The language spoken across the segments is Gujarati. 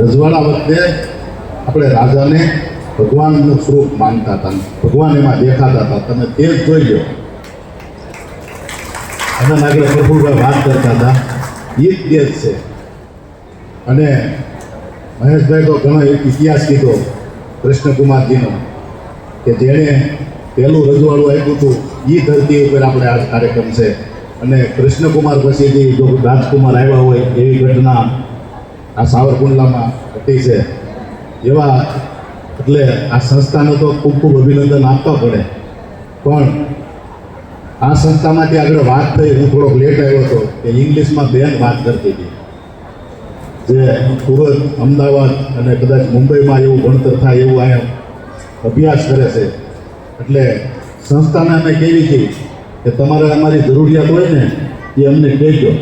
રજવાડા વખતે આપણે રાજાને ભગવાનનું સ્વરૂપ માનતા હતા. ભગવાન એમાં દેખાતા હતા. તમે તે જ જોઈ લો. અને આગળ પ્રભુભાઈ વાત કરતા હતા. એ જ જ છે. અને મહેશભાઈ તો ઘણો એક ઇતિહાસ કીધો કૃષ્ણકુમારજીનો, કે જેણે પહેલું રજવાડું આપ્યું હતું. એ ધરતી ઉપર આપણે આ કાર્યક્રમ છે. અને કૃષ્ણકુમાર પછીથી જો રાજકુમાર આવ્યા હોય એવી ઘટના આ સાવરકુંડલામાં હતી છે. એવા એટલે આ સંસ્થાને તો ખૂબ ખૂબ અભિનંદન આપવા પડે. પણ આ સંસ્થામાંથી આગળ વાત થઈ, હું થોડોક લેટ આવ્યો હતો કે ઇંગ્લિશમાં બેન વાત કરતી હતી. જે સુરત અમદાવાદ અને કદાચ મુંબઈમાં એવું ભણતર થાય એવું અહીંયા અભ્યાસ કરે છે. એટલે સંસ્થાને અમે કેવી હતી કે તમારે અમારી જરૂરિયાત હોય ને એ અમને કહેજો.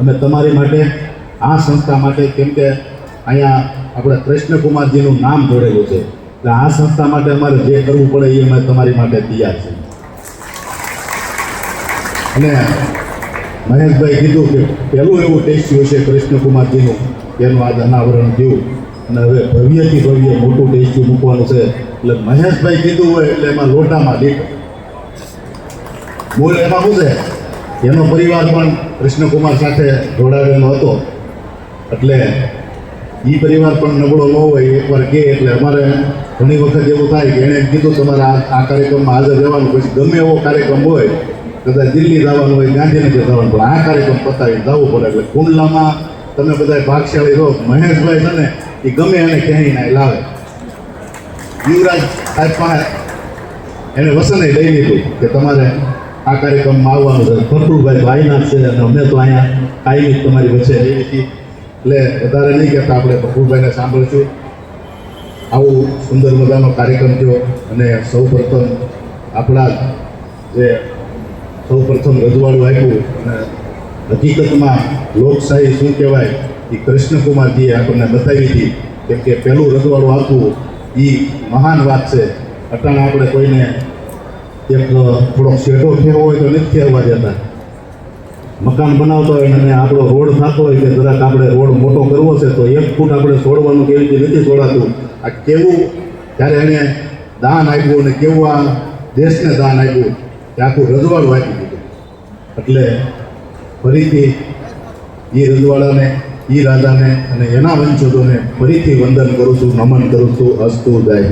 અમે તમારી માટે આ સંસ્થા માટે કેમ કે અહીંયા આપણે કૃષ્ણકુમારજીનું નામ જોડેલું છે. એટલે આ સંસ્થા માટે અમારે જે કરવું પડે એ અમે તમારી માટે તૈયાર છીએ. અને મહેશભાઈ કીધું કે પહેલું એવું ટેસ્ટ્યું હશે કૃષ્ણકુમારજીનું એનું આજ અનાવરણ થયું. અને હવે ભવ્યથી ભવ્ય મોટું ટેસ્ટ્યું મૂકવાનું છે. એટલે મહેશભાઈ કીધું હોય એટલે એમાં લોટામાં લીટ બોલ એમાં શું છે? એનો પરિવાર પણ કૃષ્ણકુમાર સાથે જોડાયેલો હતો. એટલે એ પરિવાર પણ નબળો ન હોય, એકવાર કહે એટલે અમારે ઘણી વખત એવું થાય કે એણે કીધું તમારે આ કાર્યક્રમમાં હાજર રહેવાનું પછી ગમે એવો કાર્યક્રમ હોય, કદાચ દિલ્હી જવાનું હોય, ગાંધીનગર જવાનું, પણ આ કાર્યક્રમ પતાવી જવું પડે. એટલે કુંડલામાં તમે બધા ભાગશાળી રહો. મહેશભાઈ છે ને એ ગમે એને ક્યાંય ના લાવે. યુવરાજ સાહેબ પાસે એને વસને લઈ લીધું કે તમારે આ કાર્યક્રમમાં આવવાનું છે. ફકરુભાઈ ભાઈના છે અને અમે તો અહીંયા કાયમી તમારી વચ્ચે રહી છીએ. એટલે વધારે નહીં કહેતા આપણે ફકરુભાઈને સાંભળશું. આવું સુંદર મજાનો કાર્યક્રમ થયો અને સૌ પ્રથમ આપણા જે સૌ પ્રથમ રજવાડું આપ્યું અને હકીકતમાં લોકશાહી શું કહેવાય એ કૃષ્ણકુમારજીએ આપણને બતાવી હતી. કેમ કે પહેલું રજવાડું આપવું એ મહાન વાત છે. અટાણે આપણે કોઈને એક થોડોક શેઢો ફેરવો હોય તો નથી ફેરવા દેતા. મકાન બનાવતો હોય અને આપણો રોડ થતો હોય કે જરાક આપણે રોડ મોટો કરવો છે તો એક ફૂટ આપણે છોડવાનું કેવી રીતે નથી છોડાતું આ કેવું? જ્યારે એણે દાન આપ્યું અને કેવું આ દેશને દાન આપ્યું તે આખું રજવાડું આપી દીધું. એટલે ફરીથી એ રજવાડાને એ રાજાને અને એના વંશજોને ફરીથી વંદન કરું છું, નમન કરું છું, અસ્તુ, જય